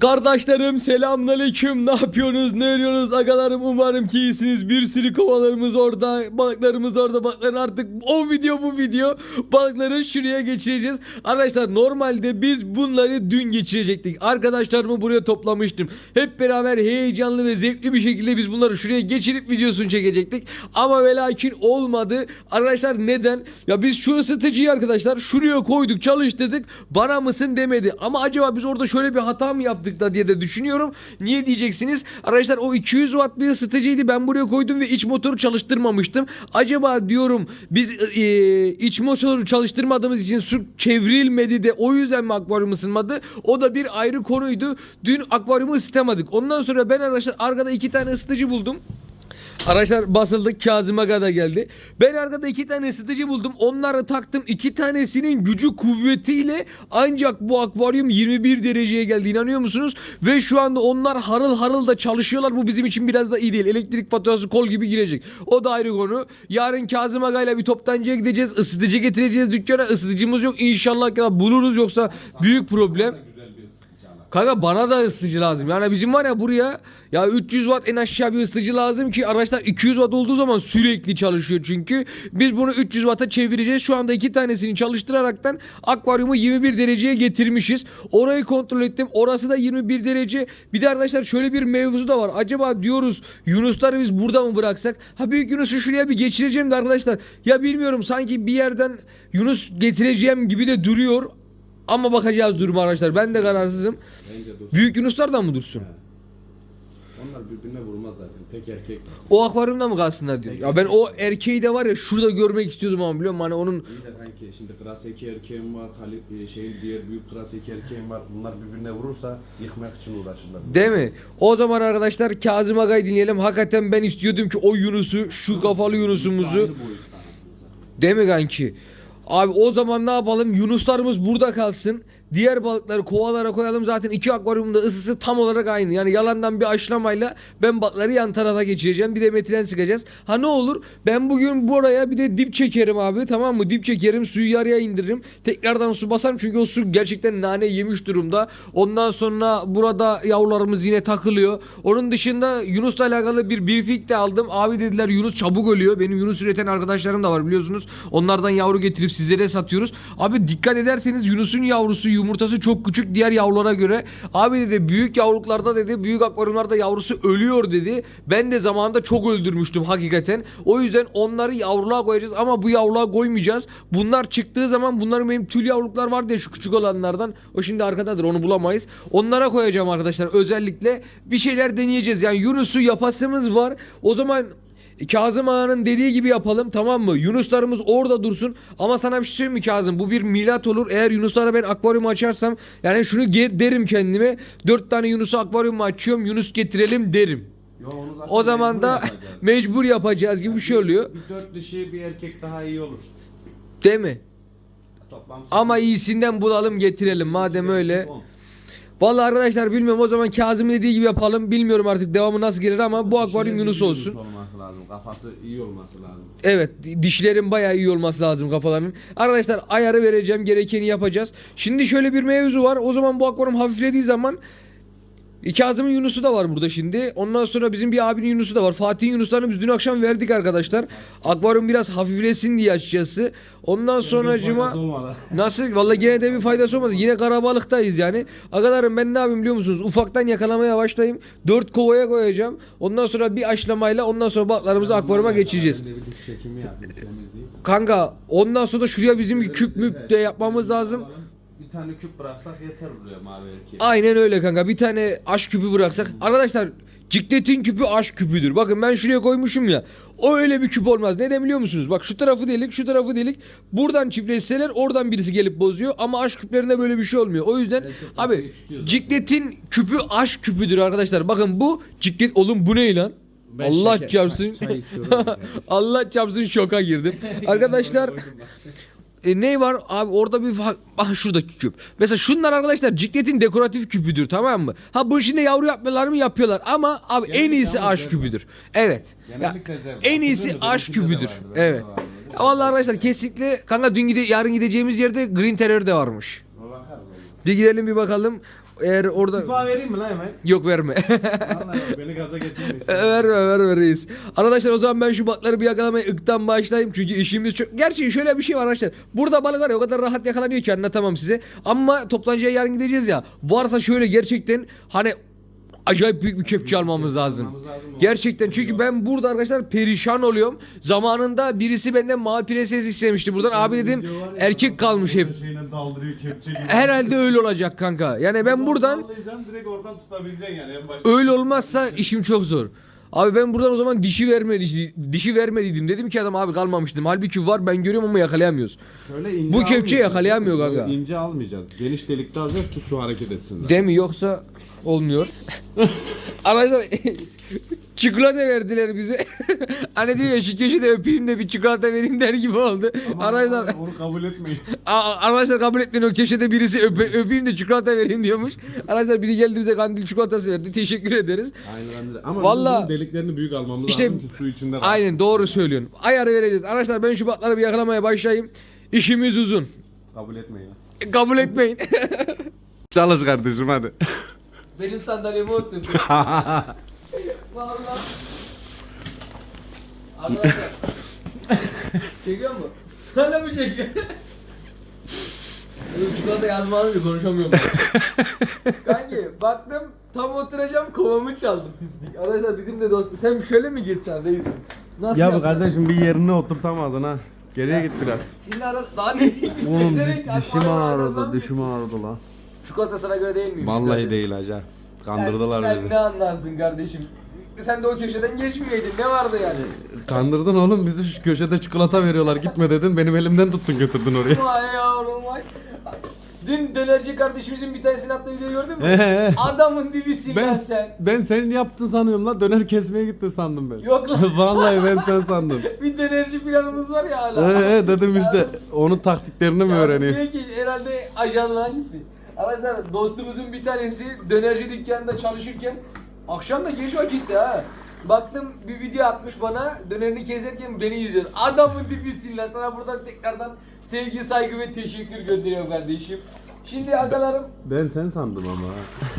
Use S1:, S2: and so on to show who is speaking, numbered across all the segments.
S1: Kardeşlerim selamünaleyküm. Ne yapıyorsunuz? Ne örüyorsunuz? Agalarım umarım ki iyisiniz. Bir sürü kovalarımız orada, balıklarımız orada. Balıkların artık o video bu video. Balıkları şuraya geçireceğiz. Arkadaşlar normalde biz bunları dün geçirecektik. Arkadaşlarımı buraya toplamıştım. Hep beraber heyecanlı ve zevkli bir şekilde biz bunları şuraya geçirip videosunu çekecektik. Ama ve lakin olmadı. Arkadaşlar neden? Ya biz şu ısıtıcıyı arkadaşlar şuraya koyduk çalıştırdık. Bana mısın demedi. Ama acaba biz orada şöyle bir hata mı yaptık da diye de düşünüyorum. Niye diyeceksiniz? Arkadaşlar o 200 watt bir ısıtıcıydı. Ben buraya koydum ve iç motoru çalıştırmamıştım. Acaba diyorum biz e, iç motoru çalıştırmadığımız için su çevrilmedi de o yüzden mi akvaryum ısınmadı? O da bir ayrı konuydu. Dün akvaryumu ısıtamadık. Ondan sonra ben arkadaşlar arkada iki tane ısıtıcı buldum. Arkadaşlar basıldık Kazım Aga da geldi. Ben arkada iki tane ısıtıcı buldum. Onları taktım. İki tanesinin gücü kuvvetiyle ancak bu akvaryum 21 dereceye geldi. İnanıyor musunuz? Ve şu anda onlar harıl harıl da çalışıyorlar. Bu bizim için biraz da iyi değil. Elektrik faturası kol gibi girecek. O da ayrı konu. Yarın Kazım Aga ile bir toptancıya gideceğiz. Isıtıcı getireceğiz dükkana. Isıtıcımız yok. İnşallah buluruz yoksa büyük problem. Kanka bana da ısıtıcı lazım. Yani bizim var ya buraya ya 300 watt en aşağı bir ısıtıcı lazım ki araçlar 200 watt olduğu zaman sürekli çalışıyor çünkü. Biz bunu 300 watt'a çevireceğiz. Şu anda iki tanesini çalıştıraraktan akvaryumu 21 dereceye getirmişiz. Orayı kontrol ettim. Orası da 21 derece. Bir de arkadaşlar şöyle bir mevzu da var. Acaba diyoruz Yunusları biz burada mı bıraksak? Ha büyük Yunus'u şuraya bir geçireceğim de arkadaşlar. Ya bilmiyorum sanki bir yerden Yunus getireceğim gibi de duruyor. Ama bakacağız duruma arkadaşlar. Ben de kararsızım.
S2: Bence dursun.
S1: Büyük Yunuslardan mı dursun?
S2: He. Onlar birbirine vurmaz zaten. Tek erkek.
S1: O akvaryumda mı kalsınlar diyor. Ya ben o erkeği de var ya şurada görmek istiyordum ama biliyor musun? Hani onun
S2: İyi de kanki şimdi Kraseki erkeğim var, Halil, e, şeyin diğer büyük Kraseki erkeğim var. Bunlar birbirine vurursa yıkmak için uğraşırlar.
S1: Değil mi? O zaman arkadaşlar Kazım Aga'yı dinleyelim. Hakikaten ben istiyordum ki o Yunus'u, şu kafalı Yunus'umuzu.
S2: Aynı boyutta.
S1: Değil mi kanki? Abi o zaman ne yapalım? Yunuslarımız burada kalsın. Diğer balıkları kovalara koyalım. Zaten iki akvaryumda ısısı tam olarak aynı. Yani yalandan bir aşlamayla ben balıkları yan tarafa geçireceğim. Bir de metilen sıkacağız. Ha ne olur? Ben bugün buraya bir de dip çekerim abi. Tamam mı? Dip çekerim. Suyu yarıya indiririm. Tekrardan su basarım. Çünkü o su gerçekten nane yemiş durumda. Ondan sonra burada yavrularımız yine takılıyor. Onun dışında Yunus'la alakalı bir briefing de aldım. Abi dediler Yunus çabuk ölüyor. Benim Yunus üreten arkadaşlarım da var biliyorsunuz. Onlardan yavru getirip sizlere satıyoruz. Abi dikkat ederseniz Yunus'un yavrusu yumurtası çok küçük diğer yavrulara göre. Abi dedi büyük yavruluklarda dedi büyük akvaryumlarda yavrusu ölüyor dedi. Ben de zamanında çok öldürmüştüm hakikaten. O yüzden onları yavruluğa koyacağız ama bu yavruluğa koymayacağız. Bunlar çıktığı zaman bunların benim tül yavruluklar var diye şu küçük olanlardan. O şimdi arkadadır onu bulamayız. Onlara koyacağım arkadaşlar özellikle. Bir şeyler deneyeceğiz. Yani Yunus'u yapasımız var. O zaman Kazım Ağa'nın dediği gibi yapalım tamam mı? Yunuslarımız orada dursun. Ama sana bir şey söyleyeyim mi Kazım? Bu bir milat olur. Eğer Yunuslara ben akvaryumu açarsam yani şunu derim kendime. Dört tane Yunus'u akvaryumu açıyorum. Yunus getirelim derim.
S2: Yo, onu zaten
S1: O zaman da
S2: yapacağız.
S1: mecbur yapacağız gibi bir şey oluyor.
S2: Bir dört dişi bir erkek daha iyi olur.
S1: Değil mi?
S2: Toplam
S1: Ama iyisinden bulalım getirelim madem öyle. Vallahi arkadaşlar bilmiyorum o zaman Kazım'ın dediği gibi yapalım. Bilmiyorum artık devamı nasıl gelir ama bu akvaryum Yunus olsun.
S2: olması lazım. Kafası iyi olması lazım.
S1: Evet dişlerin bayağı iyi olması lazım kafalarının. Arkadaşlar ayarı vereceğim gerekeni yapacağız. Şimdi şöyle bir mevzu var. O zaman bu akvaryum hafiflediği zaman Kazım'ın Yunus'u da var burada şimdi. Ondan sonra bizim bir abinin Yunus'u da var. Fatih'in Yunus'larını biz dün akşam verdik arkadaşlar. Akvaryum biraz hafiflesin diye açıkçası. Ondan sonra cıma Nasıl? Vallahi gene de bir faydası olmadı. Yine karabalıktayız yani. Agalarım ben ne yapayım biliyor musunuz? Ufaktan yakalamaya başlayayım. 4 kovaya koyacağım. Ondan sonra bir aşlamayla ondan sonra balıklarımızı akvaryuma geçeceğiz. Kanka ondan sonra da şuraya bizim bir küp müp de yapmamız lazım.
S2: Bir tane küp bıraksak yeter buraya mavi erkeğe.
S1: Aynen öyle kanka. Bir tane aş küpü bıraksak. Arkadaşlar Ciklet'in küpü aş küpüdür. Bakın ben şuraya koymuşum ya. O öyle bir küp olmaz. Neden biliyor musunuz? Bak şu tarafı delik, şu tarafı delik. Buradan çiftleşseler oradan birisi gelip bozuyor. Ama aş küplerinde böyle bir şey olmuyor. O yüzden
S2: Belki
S1: abi. Ciklet'in küpü aş küpüdür arkadaşlar. Bakın bu ciklet oğlum bu ne lan?
S2: Ben
S1: Allah
S2: şeker-
S1: çarpsın. Allah çarpsın şoka girdim. Arkadaşlar e, ne var abi orada bir ah şuradaki küp. Mesela şunlar arkadaşlar cikletin dekoratif küpüdür tamam mı? Ha bu içinde yavru yapmıyorlar mı yapıyorlar ama abi en
S2: Genellikle
S1: iyisi
S2: ama
S1: aş
S2: zevk
S1: küpüdür. Evet.
S2: Genellikle zevk.
S1: en iyisi aş
S2: musun? Benimkinde de
S1: küpüdür.
S2: vardı, bende de
S1: Evet.
S2: vardı.
S1: Ya vallahi arkadaşlar kesinlikle kanka dün gide yarın gideceğimiz yerde Green Terror de varmış.
S2: Bakarız.
S1: Bir gidelim bir bakalım. Eğer orada...
S2: İstifa vereyim mi lan hemen?
S1: Yok verme.
S2: Vallahi beni gaza getirmeyin.
S1: verme verme reis. Arkadaşlar o zaman ben şu balıkları bir yakalamaya ıktan başlayayım. Çünkü işimiz çok... Gerçi şöyle bir şey var arkadaşlar. Burada balık var ya o kadar rahat yakalanıyor ki anlatamam size. Ama toplantıya yarın gideceğiz ya. Varsa şöyle gerçekten hani acayip büyük bir kepçe almamız lazım. Gerçekten çünkü ben burada arkadaşlar perişan oluyorum. Zamanında birisi benden mavi prenses istemişti buradan. Abi dedim erkek kalmış hep. Herhalde öyle olacak kanka. Yani ben buradan öyle olmazsa işim çok zor. Abi ben buradan o zaman dişi vermedi dişi vermediydim. Dedim ki adam abi kalmamıştım. Halbuki var ben görüyorum ama yakalayamıyoruz.
S2: Şöyle ince
S1: Bu kepçe yakalayamıyor kanka.
S2: İnce almayacağız. Geniş delikte alacağız ki su hareket etsin.
S1: Değil mi? Yoksa olmuyor. Arkadaşlar çikolata verdiler bize. hani diyor ya şu köşede öpeyim de bir çikolata vereyim der gibi oldu. Arkadaşlar
S2: Onu kabul etmeyin.
S1: A- Arkadaşlar kabul etmeyin o köşede birisi öpe- öpeyim de çikolata vereyim diyormuş. Arkadaşlar biri geldi bize kandil çikolatası verdi. Teşekkür ederiz.
S2: Aynen bence. Ama
S1: Vallahi-
S2: bizim deliklerini büyük almamız
S1: İşte-
S2: lazım ki su içinde rahat.
S1: Aynen doğru söylüyorsun. Ayarı vereceğiz. Arkadaşlar ben şu batları bir yakalamaya başlayayım. İşimiz uzun.
S2: Kabul etmeyin.
S1: E, Kabul etmeyin.
S2: Çalış kardeşim hadi.
S1: Benim sandalyeme otur. Vallahi. Arkadaşlar. Çekiyor mu? Hala mı çekiyor? Oğlum çikolata yazmadım konuşamıyorum. Kanki baktım tam oturacağım kovamı çaldı pislik. Arkadaşlar bizim de dostum. Sen şöyle mi geçsen reisim? Nasıl
S2: ya bu kardeşim bir yerine oturtamadın ha. Geriye git biraz.
S1: Şimdi ara daha ne?
S2: Oğlum
S1: Direkt
S2: dişim ağrıdı,
S1: lazım.
S2: dişim ağrıdı lan.
S1: Çikolata sana göre değil miymiş?
S2: Vallahi
S1: kardeşim?
S2: değil hacı. Kandırdılar
S1: sen, Sen
S2: bizi.
S1: ne anlarsın kardeşim? Sen de o köşeden geçmeyeydin. Ne vardı yani?
S2: Kandırdın oğlum bizi şu köşede çikolata veriyorlar gitme dedin benim elimden tuttun götürdün oraya.
S1: Vay yavrum vay. Dün dönerci kardeşimizin bir tanesini attığı videoyu gördün mü?
S2: Ee?
S1: Adamın dibisin lan
S2: Ben
S1: sen.
S2: ben senin yaptın sanıyorum lan döner kesmeye gitti sandım ben.
S1: Yok lan.
S2: Vallahi ben sen sandım.
S1: bir dönerci planımız var ya hala.
S2: Ee dedim işte onun taktiklerini mi
S1: Ya
S2: öğreneyim?
S1: Diyor ki herhalde ajanlığa gitti. Arkadaşlar dostumuzun bir tanesi dönerci dükkanında çalışırken akşam da geç vakitte ha. Baktım bir video atmış bana dönerini keserken beni izliyor. Adamın dibisin lan sana buradan tekrardan sevgi saygı ve teşekkür gönderiyorum kardeşim. Şimdi agalarım
S2: Ben sen sandım ama.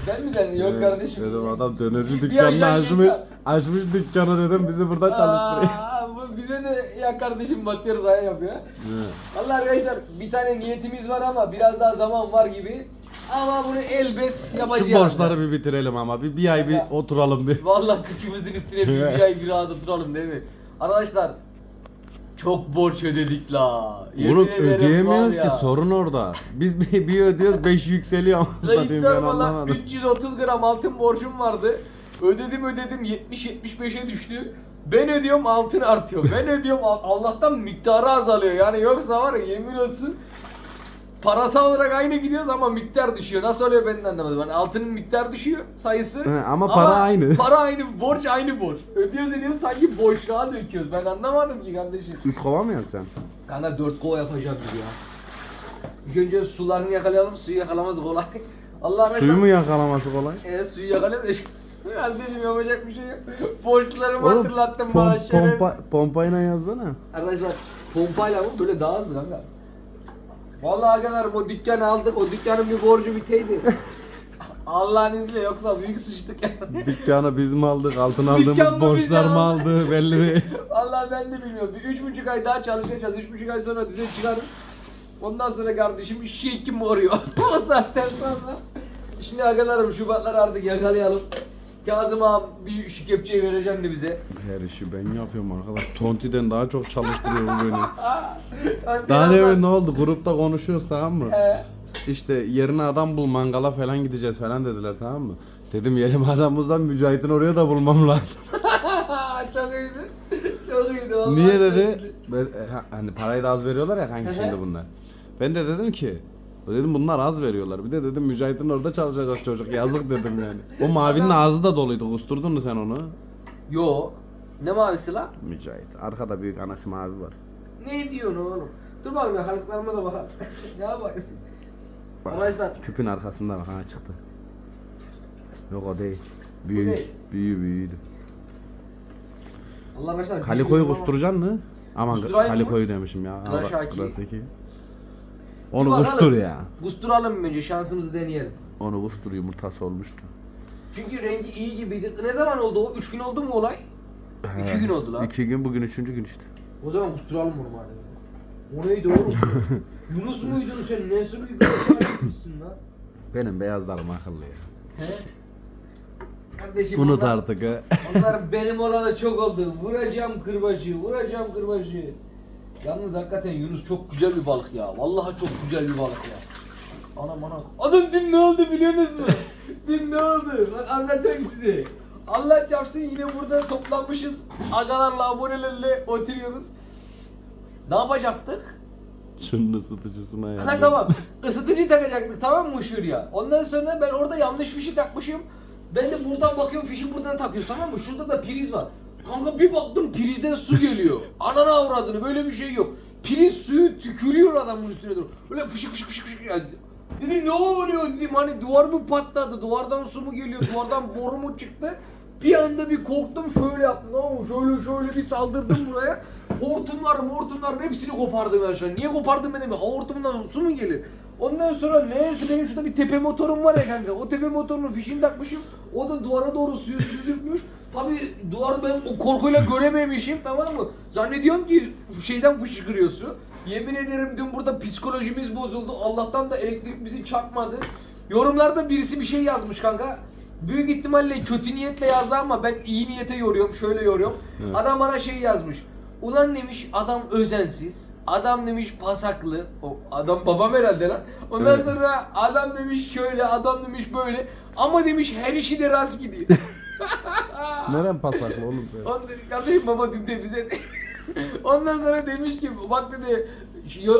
S1: ben mi dedim yok kardeşim.
S2: Dedim adam dönerci
S1: Bir
S2: dükkanını
S1: ajan
S2: açmış.
S1: dükkan.
S2: Açmış dükkanı dedim bizi burada çalıştırıyor.
S1: Aa, bu bize de ya kardeşim batıyoruz aya yapıyor.
S2: Evet.
S1: Vallahi arkadaşlar bir tane niyetimiz var ama biraz daha zaman var gibi. Ama bunu elbet yapacağız.
S2: Şu borçları bir bitirelim ama bir, bir ay bir
S1: Ya.
S2: oturalım bir.
S1: Vallahi kıçımızın üstüne bir, bir ay bir rahat oturalım değil mi? Arkadaşlar çok borç ödedik la. Yemin
S2: Bunu
S1: ederim
S2: ödeyemiyoruz ki
S1: ya.
S2: sorun orada. Biz bir, bir ödüyoruz 5 yükseliyor ama
S1: Zayıf
S2: satayım ben
S1: lan
S2: anlamadım.
S1: 330 gram altın borcum vardı. Ödedim ödedim 70-75'e düştü. Ben ödüyorum altın artıyor. Ben ödüyorum al- Allah'tan miktarı azalıyor. Yani yoksa var ya yemin olsun parasal olarak aynı gidiyoruz ama miktar düşüyor. Nasıl oluyor ben de anlamadım. Yani altının miktar düşüyor sayısı.
S2: He, ama para aynı.
S1: Para aynı, borç aynı borç. Ödüyoruz ödüyoruz sanki boşluğa döküyoruz. Ben anlamadım ki kardeşim.
S2: 3 kova mı yapacaksın?
S1: Kanka 4 kova yapacağız biz ya. İlk önce sularını yakalayalım. Suyu yakalamaz kolay. Allah
S2: Suyu mu yakalaması kolay?
S1: e, suyu yakalayalım. Kardeşim yapacak bir şey yok. Borçlarımı
S2: Oğlum,
S1: hatırlattın
S2: pom-
S1: bana şeref.
S2: pompa, pompayla yapsana.
S1: Arkadaşlar pompayla mı böyle daha hızlı kanka. Vallahi arkadaşlar o dükkanı aldık. O dükkanın bir borcu biteydi. Allah'ın izniyle yoksa büyük sıçtık yani.
S2: Dükkanı biz mi aldık, altın
S1: Dükkan
S2: aldığımız
S1: mı
S2: borçlar
S1: biz
S2: mı
S1: aldık?
S2: aldı belli değil.
S1: Vallahi ben de bilmiyorum. Bir üç buçuk ay daha çalışacağız. Üç buçuk ay sonra düzen çıkarız. Ondan sonra kardeşim işi kim arıyor? o saatten sonra. Şimdi arkadaşlarım Şubatları artık yakalayalım. Kazım ağam bir şu kepçeyi vereceğim de bize.
S2: Her işi ben yapıyorum arkadaş. Tonti'den daha çok çalıştırıyor bu beni.
S1: Ben
S2: Daha demin ne oldu? Grupta konuşuyoruz tamam mı?
S1: He.
S2: İşte yerine adam bul mangala falan gideceğiz falan dediler tamam mı? Dedim yerime adam bulsam Mücahit'in oraya da bulmam lazım.
S1: Çok iyiydi. Çok iyiydi vallahi.
S2: Niye dedi? Ben, e, ha- hani parayı da az veriyorlar ya kanki şimdi bunlar. Ben de dedim ki Dedim bunlar az veriyorlar. Bir de dedim Mücahit'in orada çalışacak çocuk. Yazık dedim yani. O mavinin ağzı da doluydu. Kusturdun mu sen onu?
S1: Yo. Ne mavisi la?
S2: Mücahit. Arkada büyük anası mavi var.
S1: Ne diyorsun oğlum? Dur bakayım ya halıklarıma da bakalım. ne yapayım?
S2: Bak,
S1: Arkadaşlar-
S2: küpün arkasında bak ha çıktı. Yok o değil. Büyük.
S1: değil.
S2: Büyü büyüdü.
S1: Allah arkadaşlar.
S2: Kalikoyu
S1: ama-
S2: kusturacaksın mı? Aman kalikoyu demişim ya.
S1: Tıraş haki. Bir
S2: Onu
S1: bakalım.
S2: kustur ya.
S1: Kusturalım önce şansımızı deneyelim.
S2: Onu kustur yumurtası olmuştu.
S1: Çünkü rengi iyi gibiydi. Ne zaman oldu o? 3 gün oldu mu olay? İki gün oldu lan.
S2: İki gün bugün üçüncü gün işte.
S1: O zaman kusturalım onu bari. O neydi oğlum? Yunus muydun sen? Nesi muydun? Sen lan.
S2: Benim beyazlarım akıllı ya.
S1: He? Kardeşim
S2: Unut
S1: onlar-
S2: artık ha.
S1: Onlar benim olana çok oldu. Vuracağım kırbacı, vuracağım kırbacı. Yalnız hakikaten Yunus çok güzel bir balık ya. Vallahi çok güzel bir balık ya. Anam anam. Adam dün ne oldu biliyorsunuz mu? dün ne oldu? Bak anlatayım size. Allah çarpsın yine burada toplanmışız. Agalarla abonelerle oturuyoruz. Ne yapacaktık?
S2: Şunun ısıtıcısına ya.
S1: Ha tamam. Isıtıcı takacaktık tamam mı şuraya? Ondan sonra ben orada yanlış fişi takmışım. Ben de buradan bakıyorum fişi buradan takıyoruz tamam mı? Şurada da priz var. Kanka bir baktım prizden su geliyor. Anana avradını böyle bir şey yok. Priz suyu tükürüyor adamın üstüne doğru. Böyle fışık fışık fışık fışık. Yani dedim ne oluyor dedim hani duvar mı patladı? Duvardan su mu geliyor? Duvardan boru mu çıktı? Bir anda bir korktum şöyle yaptım tamam mı? Şöyle şöyle bir saldırdım buraya. Hortumlar hortumlar hepsini kopardım aşağı. Niye kopardım ben Ha hortumundan su mu gelir? Ondan sonra neyse benim şurada bir tepe motorum var ya kanka. O tepe motorunun fişini takmışım. O da duvara doğru suyu süzülmüş. Tabi duvarı ben o korkuyla görememişim tamam mı? Zannediyorum ki şeyden fışkırıyor su. Yemin ederim dün burada psikolojimiz bozuldu. Allah'tan da elektrik bizi çarpmadı. Yorumlarda birisi bir şey yazmış kanka. Büyük ihtimalle kötü niyetle yazdı ama ben iyi niyete yoruyorum. Şöyle yoruyorum.
S2: Evet.
S1: Adam bana şey yazmış. Ulan demiş adam özensiz. Adam demiş pasaklı. O adam babam herhalde lan. Ondan
S2: Evet.
S1: sonra adam demiş şöyle, adam demiş böyle. Ama demiş her işi de rast gidiyor.
S2: Neren pasaklı oğlum sen?
S1: Ondan dedi kardeşim baba dün de bize Ondan sonra demiş ki bak dedi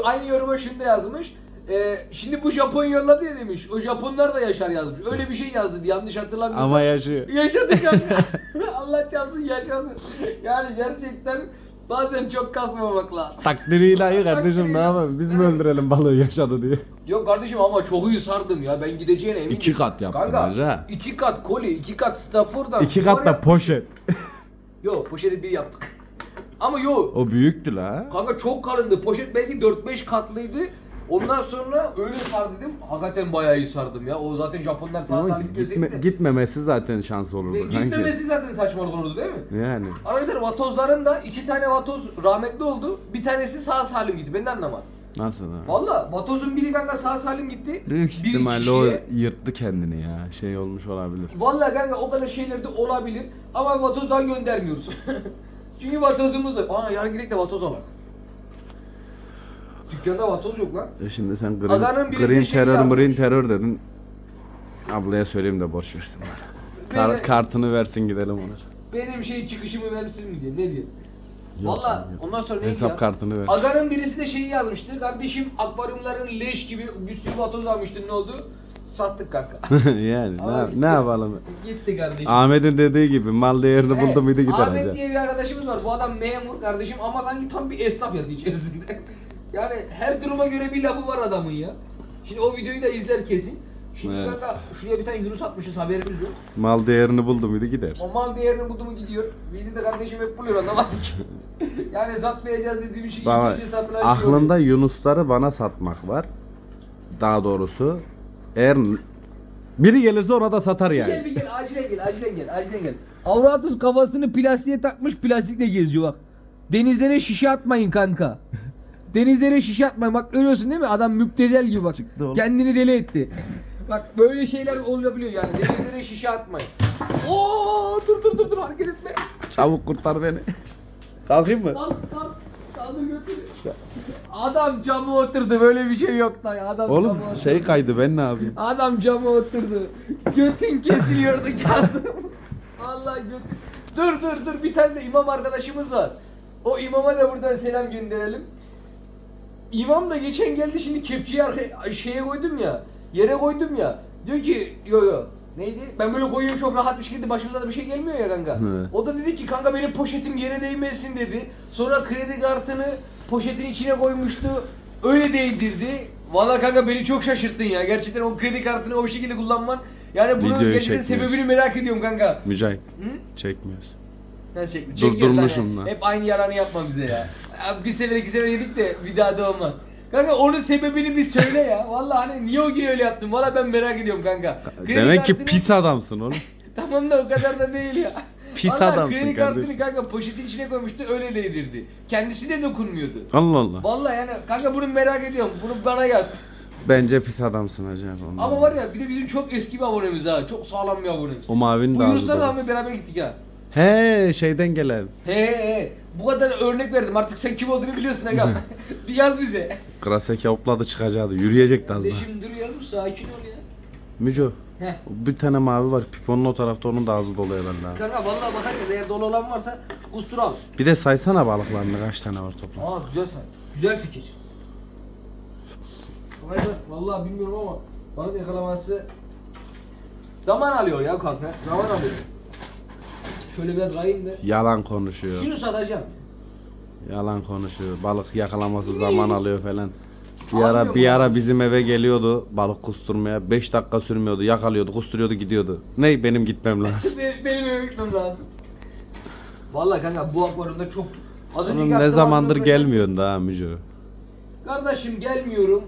S1: aynı yoruma şunu da yazmış. Ee, şimdi bu Japon yolladı ya demiş. O Japonlar da yaşar yazmış. Öyle bir şey yazdı yanlış hatırlamıyorsam.
S2: Ama yaşıyor.
S1: Yaşadı kanka. Allah çarpsın yaşadı. Yani gerçekten bazen çok kasmamak lazım.
S2: Takdiri ilahi kardeşim ne yapalım? Biz mi öldürelim balığı yaşadı diye?
S1: Yok kardeşim ama çok iyi sardım ya. Ben gideceğine eminim.
S2: İki kat yaptın
S1: Kanka,
S2: hoca.
S1: iki kat koli, iki kat Stafford'dan.
S2: İki kat da poşet.
S1: Yok poşeti bir yaptık. Ama yok.
S2: O büyüktü la.
S1: Kanka çok kalındı. Poşet belki 4-5 katlıydı. Ondan sonra öyle sardıydım. Hakikaten bayağı iyi sardım ya. O zaten Japonlar sağ
S2: Ama
S1: salim
S2: gitme, gitmemesi zaten şans
S1: Ve
S2: olurdu sanki.
S1: Gitmemesi zaten saçmalık olurdu değil mi?
S2: Yani.
S1: Arkadaşlar vatozların da iki tane vatoz rahmetli oldu. Bir tanesi sağ salim gitti. Ben de anlamadım.
S2: Nasıl ha?
S1: Valla vatozun biri kanka sağ salim gitti.
S2: Büyük
S1: Bir
S2: ihtimalle o
S1: kişiye-
S2: yırttı kendini ya. Şey olmuş olabilir.
S1: Valla kanka o kadar şeyler de olabilir. Ama vatoz daha göndermiyoruz. Çünkü vatozumuz da... Aa yarın gidelim de vatoz alalım. Dükkanda vatoz yok lan.
S2: E şimdi sen green,
S1: Adanın birisi
S2: green
S1: şey
S2: terör,
S1: yazmış.
S2: green terör dedin. Ablaya söyleyeyim de boş versin bana. Kar- kartını versin gidelim ona.
S1: Benim şey çıkışımı vermişsin mi diye. Ne diyor?
S2: Yok
S1: Valla
S2: abi, yok.
S1: ondan sonra neydi
S2: Hesap
S1: ya?
S2: kartını versin.
S1: Agan'ın birisi de şeyi yazmıştı. Kardeşim akvaryumların leş gibi bir sürü vatoz almıştın ne oldu? Sattık kanka.
S2: yani ne,
S1: gitti.
S2: ne yapalım?
S1: Gitti kardeşim.
S2: Ahmet'in dediği gibi mal değerini
S1: Evet,
S2: buldu muydu gider
S1: Ahmet
S2: hacı.
S1: diye bir arkadaşımız var. Bu adam memur kardeşim ama sanki tam bir esnaf yazdı içerisinde. Yani her duruma göre bir lafı var adamın ya. Şimdi o videoyu da izler kesin. Şimdi
S2: Evet.
S1: kanka şuraya bir tane Yunus atmışız haberimiz yok.
S2: Mal değerini buldu muydu gider.
S1: O mal değerini buldu mu gidiyor. Bizi de kardeşim hep buluyor anlamadık. yani satmayacağız dediğim şey
S2: Baba,
S1: ikinci satılan şey
S2: aklında
S1: oluyor.
S2: Yunusları bana satmak var. Daha doğrusu eğer biri gelirse ona da satar
S1: Bir
S2: yani.
S1: Gel bir gel acilen gel acilen gel acilen gel. Avratus kafasını plastiğe takmış plastikle geziyor bak. Denizlere şişe atmayın kanka. Denizlere şişe atmayın bak görüyorsun değil mi? Adam müptezel gibi bak.
S2: Çıktı oğlum.
S1: Kendini deli etti. Bak böyle şeyler olabiliyor yani. Denizlere şişe atmayın. Oo dur dur dur dur hareket etme.
S2: Çabuk kurtar beni. Kalkayım mı?
S1: Kalk kalk. Kaldı götür. Adam cama oturdu böyle bir şey yok ya. Adam
S2: Oğlum şey
S1: oturdu.
S2: kaydı ben ne yapayım?
S1: Adam cama oturdu. Götün kesiliyordu Kazım. Allah götün. Dur dur dur bir tane de imam arkadaşımız var. O imama da buradan selam gönderelim. İmam da geçen geldi şimdi kepçeyi arka, şeye koydum ya. Yere koydum ya. Diyor ki yo yo neydi? Ben böyle koyuyorum çok rahat bir şekilde başımıza da bir şey gelmiyor ya kanka.
S2: Hı.
S1: O da dedi ki kanka benim poşetim yere değmesin dedi. Sonra kredi kartını poşetin içine koymuştu. Öyle değdirdi. Valla kanka beni çok şaşırttın ya. Gerçekten o kredi kartını o şekilde kullanman. Yani bunun
S2: Videoyu
S1: gerçekten
S2: çekmiyoruz.
S1: sebebini merak ediyorum kanka.
S2: Mücahit
S1: Hı?
S2: çekmiyoruz.
S1: Sen çek.
S2: Durdurmuşum lan.
S1: Hep aynı yaranı yapma bize ya. Bir sefer iki sefer yedik de bir daha da olmaz.
S3: Kanka onun sebebini bir söyle ya. Vallahi hani niye o gün öyle yaptın? Valla ben merak ediyorum kanka. Kredi
S2: Demek ki
S3: kartını-
S2: pis adamsın oğlum.
S3: Tamam da o kadar da değil ya.
S2: Pis
S3: Vallahi
S2: adamsın
S3: kredi
S2: kardeşim.
S3: kartını kanka poşetin içine koymuştu öyle değdirdi. Kendisi de dokunmuyordu.
S2: Allah Allah.
S3: Vallahi yani kanka bunu merak ediyorum. Bunu bana yaz.
S2: Bence pis adamsın hacı abi. ondan.
S3: Ama var ya bir de bizim çok eski bir abonemiz ha. Çok sağlam bir abone.
S2: O mavinin de dolu.
S3: abi beraber gittik ha.
S2: He şeyden gelen.
S3: He he. Bu kadar örnek verdim. Artık sen kim olduğunu biliyorsun Agam. bir yaz bize.
S2: Kraseke hopladı çıkacaktı. Yürüyecekti az daha.
S3: Kardeşim dur ya dur sakin ol ya.
S2: Müco.
S3: Heh.
S2: Bir tane mavi var. Piponun o tarafta onun da ağzı dolu herhalde.
S3: Kanka vallahi bakarız eğer dolu olan varsa kustur al.
S2: Bir de saysana balıklarını kaç tane var toplam.
S3: Aa güzel sen. Güzel fikir. Arkadaşlar vallahi bilmiyorum ama balık yakalaması zaman alıyor ya kanka. Zaman alıyor. Şöyle biraz kayayım da.
S2: Yalan konuşuyor.
S3: Şunu satacağım.
S2: Yalan konuşuyor. Balık yakalaması zaman alıyor falan. Bir ara bir ara bizim eve geliyordu balık kusturmaya. 5 dakika sürmüyordu. Yakalıyordu, kusturuyordu, gidiyordu. Ney benim gitmem lazım.
S3: benim, benim eve gitmem lazım. Vallahi kanka bu akvaryumda çok az
S2: Oğlum ne
S3: yaptığım
S2: zamandır
S3: akvaryumda-
S2: gelmiyorsun daha Müco.
S3: Kardeşim gelmiyorum.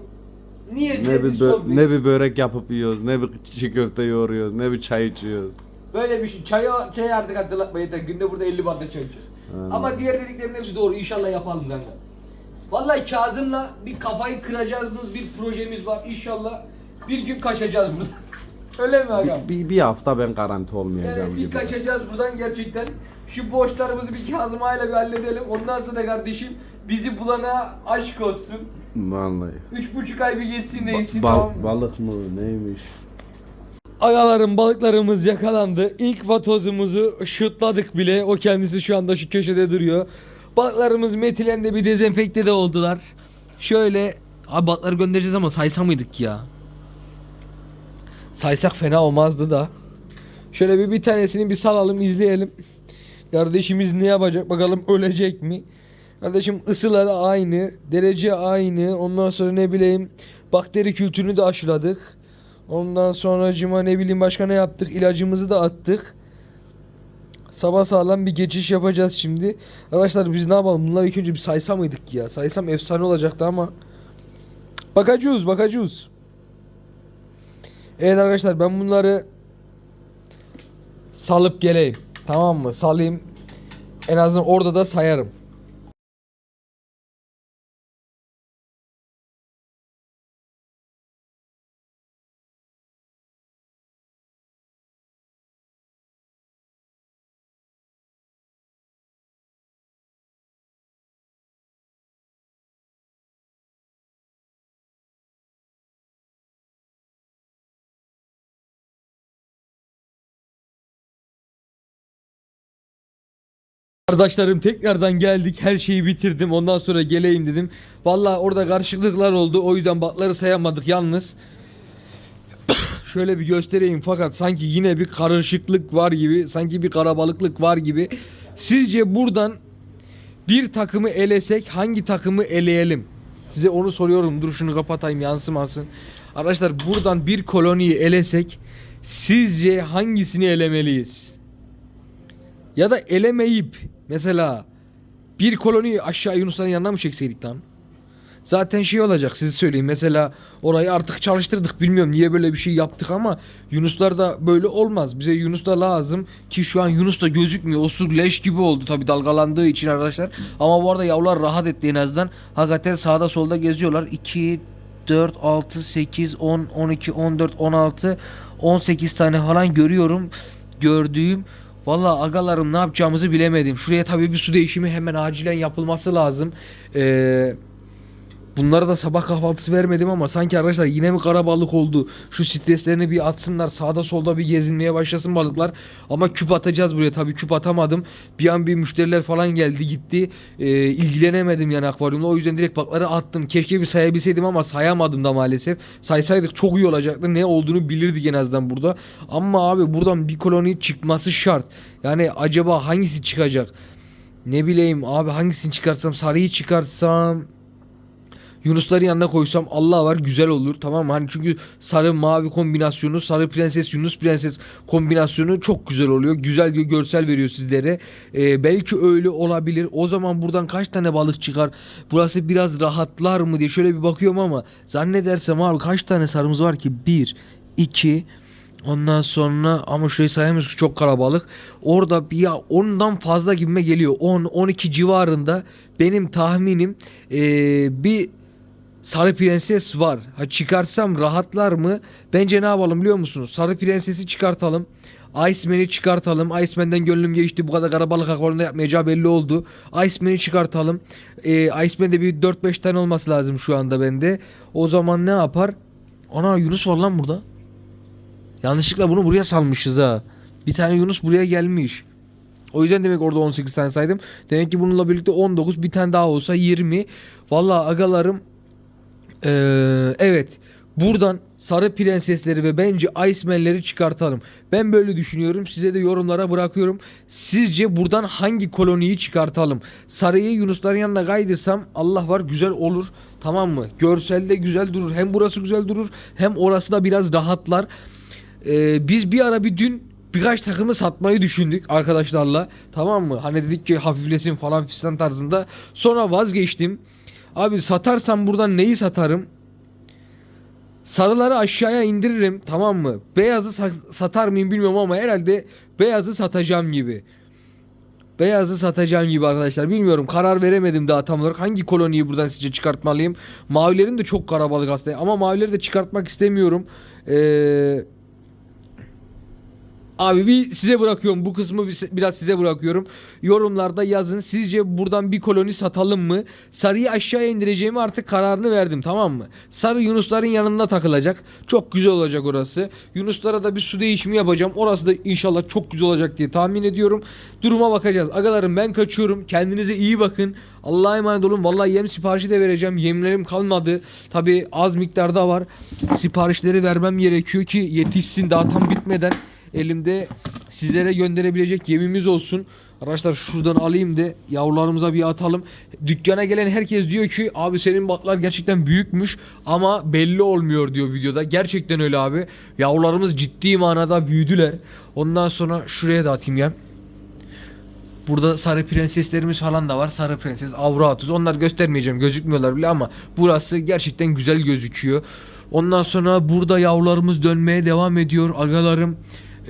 S3: Niye
S2: Ne
S3: diye
S2: bir
S3: bir
S2: bö-
S3: sor bir.
S2: ne bir börek yapıp yiyoruz, ne bir çiğ köfte yoğuruyoruz, ne bir çay içiyoruz.
S3: Böyle bir şey. Çayı, çayı artık hatırlatma yeter. Günde burada 50 bardak çay içiyoruz.
S2: Anladım.
S3: Ama diğer dediklerin hepsi doğru. İnşallah yapalım kanka. Vallahi Kazım'la bir kafayı kıracağımız bir projemiz var. İnşallah bir gün kaçacağız buradan. Öyle mi aga?
S2: Bir, bir, bir hafta ben garanti olmayacağım
S3: Evet bir
S2: gibi.
S3: kaçacağız buradan gerçekten. Şu boşlarımızı bir Kazım ile bir halledelim. Ondan sonra kardeşim bizi bulana aşk olsun.
S2: Vallahi.
S3: Üç buçuk ay bir geçsin neyse
S2: Ba-
S3: tamam
S2: balık mı neymiş?
S1: Agalarım balıklarımız yakalandı. İlk vatozumuzu şutladık bile. O kendisi şu anda şu köşede duruyor. Balıklarımız metilendi bir dezenfekte de oldular. Şöyle abi balıkları göndereceğiz ama saysa mıydık ya? Saysak fena olmazdı da. Şöyle bir bir tanesini bir salalım izleyelim. Kardeşimiz ne yapacak bakalım ölecek mi? Kardeşim ısıları aynı, derece aynı. Ondan sonra ne bileyim bakteri kültürünü de aşıladık. Ondan sonra cima ne bileyim başka ne yaptık? İlacımızı da attık. Sabah sağlam bir geçiş yapacağız şimdi. Arkadaşlar biz ne yapalım? Bunları ilk önce bir saysa mıydık ya? Saysam efsane olacaktı ama. Bakacağız, bakacağız. Evet arkadaşlar ben bunları salıp geleyim. Tamam mı? Salayım. En azından orada da sayarım. Kardeşlerim tekrardan geldik. Her şeyi bitirdim. Ondan sonra geleyim dedim. Vallahi orada karışıklıklar oldu. O yüzden batları sayamadık yalnız. Şöyle bir göstereyim fakat sanki yine bir karışıklık var gibi. Sanki bir karabalıklık var gibi. Sizce buradan bir takımı elesek hangi takımı eleyelim? Size onu soruyorum. Dur şunu kapatayım yansımasın. Arkadaşlar buradan bir koloniyi elesek sizce hangisini elemeliyiz? Ya da elemeyip mesela bir koloniyi aşağı Yunusların yanına mı çekseydik tam? Zaten şey olacak size söyleyeyim. Mesela orayı artık çalıştırdık. Bilmiyorum niye böyle bir şey yaptık ama Yunuslar da böyle olmaz. Bize Yunus da lazım ki şu an Yunus da gözükmüyor. O su leş gibi oldu tabi dalgalandığı için arkadaşlar. Ama bu arada yavrular rahat etti en azından. Hakikaten sağda solda geziyorlar. 2 4 6 8 10 12 14 16 18 tane falan görüyorum. Gördüğüm Valla agalarım ne yapacağımızı bilemedim. Şuraya tabii bir su değişimi hemen acilen yapılması lazım. Eee Bunlara da sabah kahvaltısı vermedim ama sanki arkadaşlar yine mi karabalık oldu? Şu streslerini bir atsınlar. Sağda solda bir gezinmeye başlasın balıklar. Ama küp atacağız buraya. Tabii küp atamadım. Bir an bir müşteriler falan geldi gitti. Ee, ilgilenemedim yani akvaryumla. O yüzden direkt balıkları attım. Keşke bir sayabilseydim ama sayamadım da maalesef. Saysaydık çok iyi olacaktı. Ne olduğunu bilirdik en azından burada. Ama abi buradan bir koloni çıkması şart. Yani acaba hangisi çıkacak? Ne bileyim abi hangisini çıkarsam sarıyı çıkarsam Yunusların yanına koysam Allah var güzel olur tamam mı? Hani çünkü sarı mavi kombinasyonu, sarı prenses, Yunus prenses kombinasyonu çok güzel oluyor. Güzel bir görsel veriyor sizlere. Ee, belki öyle olabilir. O zaman buradan kaç tane balık çıkar? Burası biraz rahatlar mı diye şöyle bir bakıyorum ama zannedersem abi kaç tane sarımız var ki? 1, 2, Ondan sonra ama şurayı sayamıyoruz çok kalabalık. Orada bir ya ondan fazla gibime geliyor. 10 12 civarında benim tahminim eee, bir Sarı Prenses var. Ha çıkarsam rahatlar mı? Bence ne yapalım biliyor musunuz? Sarı Prenses'i çıkartalım. Iceman'i çıkartalım. Iceman'den gönlüm geçti. Bu kadar karabalık akvaryumda yapmayacağı belli oldu. Iceman'i çıkartalım. Ee, Iceman'de bir 4-5 tane olması lazım şu anda bende. O zaman ne yapar? Ana Yunus var lan burada. Yanlışlıkla bunu buraya salmışız ha. Bir tane Yunus buraya gelmiş. O yüzden demek orada 18 tane saydım. Demek ki bununla birlikte 19 bir tane daha olsa 20. Vallahi agalarım ee, evet buradan sarı prensesleri ve bence Iceman'leri çıkartalım. Ben böyle düşünüyorum. Size de yorumlara bırakıyorum. Sizce buradan hangi koloniyi çıkartalım? Sarıyı Yunusların yanına kaydırsam Allah var güzel olur. Tamam mı? Görselde güzel durur. Hem burası güzel durur hem orası da biraz rahatlar. Ee, biz bir ara bir dün birkaç takımı satmayı düşündük arkadaşlarla. Tamam mı? Hani dedik ki hafiflesin falan fistan tarzında. Sonra vazgeçtim. Abi satarsam buradan neyi satarım? Sarıları aşağıya indiririm tamam mı? Beyazı sa- satar mıyım bilmiyorum ama herhalde beyazı satacağım gibi. Beyazı satacağım gibi arkadaşlar. Bilmiyorum karar veremedim daha tam olarak. Hangi koloniyi buradan sizce çıkartmalıyım? Mavilerin de çok karabalık aslında. Ama mavileri de çıkartmak istemiyorum. Eee... Abi bir size bırakıyorum. Bu kısmı bir- biraz size bırakıyorum. Yorumlarda yazın. Sizce buradan bir koloni satalım mı? Sarıyı aşağıya indireceğimi artık kararını verdim tamam mı? Sarı Yunusların yanında takılacak. Çok güzel olacak orası. Yunuslara da bir su değişimi yapacağım. Orası da inşallah çok güzel olacak diye tahmin ediyorum. Duruma bakacağız. Agalarım ben kaçıyorum. Kendinize iyi bakın. Allah'a emanet olun. Vallahi yem siparişi de vereceğim. Yemlerim kalmadı. Tabi az miktarda var. Siparişleri vermem gerekiyor ki yetişsin daha tam bitmeden elimde sizlere gönderebilecek yemimiz olsun. Arkadaşlar şuradan alayım da yavrularımıza bir atalım. Dükkana gelen herkes diyor ki abi senin batlar gerçekten büyükmüş ama belli olmuyor diyor videoda. Gerçekten öyle abi. Yavrularımız ciddi manada büyüdüler. Ondan sonra şuraya da atayım ya. Burada sarı prenseslerimiz falan da var. Sarı prenses, Avratus. Onlar göstermeyeceğim. Gözükmüyorlar bile ama burası gerçekten güzel gözüküyor. Ondan sonra burada yavrularımız dönmeye devam ediyor. Agalarım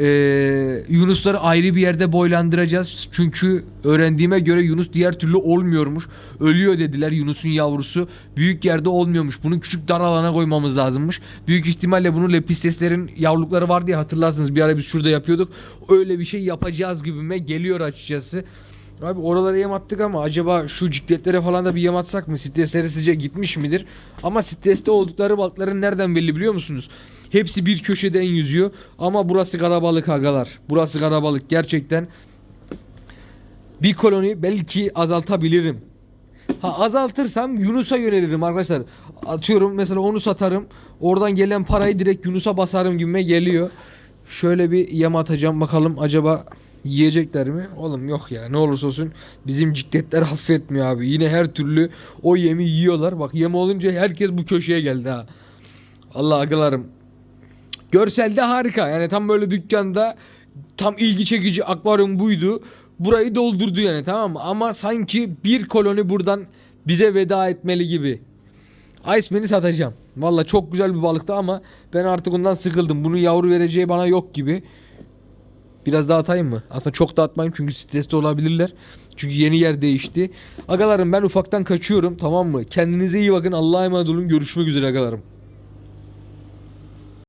S1: ee, Yunusları ayrı bir yerde boylandıracağız. Çünkü öğrendiğime göre Yunus diğer türlü olmuyormuş. Ölüyor dediler Yunus'un yavrusu. Büyük yerde olmuyormuş. Bunu küçük dar alana koymamız lazımmış. Büyük ihtimalle bunu lepisteslerin yavrulukları var diye hatırlarsınız. Bir ara biz şurada yapıyorduk. Öyle bir şey yapacağız gibime geliyor açıkçası. Abi oralara yem attık ama acaba şu cikletlere falan da bir yem atsak mı? Stresleri sizce gitmiş midir? Ama streste oldukları balıkların nereden belli biliyor musunuz? Hepsi bir köşeden yüzüyor. Ama burası karabalık agalar. Burası karabalık gerçekten. Bir koloni belki azaltabilirim. Ha azaltırsam Yunus'a yönelirim arkadaşlar. Atıyorum mesela onu satarım. Oradan gelen parayı direkt Yunus'a basarım gibime geliyor. Şöyle bir yem atacağım bakalım acaba yiyecekler mi? Oğlum yok ya ne olursa olsun bizim cikletler affetmiyor abi. Yine her türlü o yemi yiyorlar. Bak yem olunca herkes bu köşeye geldi ha. Allah agalarım. Görselde harika. Yani tam böyle dükkanda tam ilgi çekici akvaryum buydu. Burayı doldurdu yani tamam mı? Ama sanki bir koloni buradan bize veda etmeli gibi. Iceman'i satacağım. Valla çok güzel bir balıktı ama ben artık ondan sıkıldım. Bunun yavru vereceği bana yok gibi. Biraz daha atayım mı? Aslında çok da atmayayım çünkü stresli olabilirler. Çünkü yeni yer değişti. Agalarım ben ufaktan kaçıyorum tamam mı? Kendinize iyi bakın. Allah'a emanet olun. Görüşmek üzere agalarım.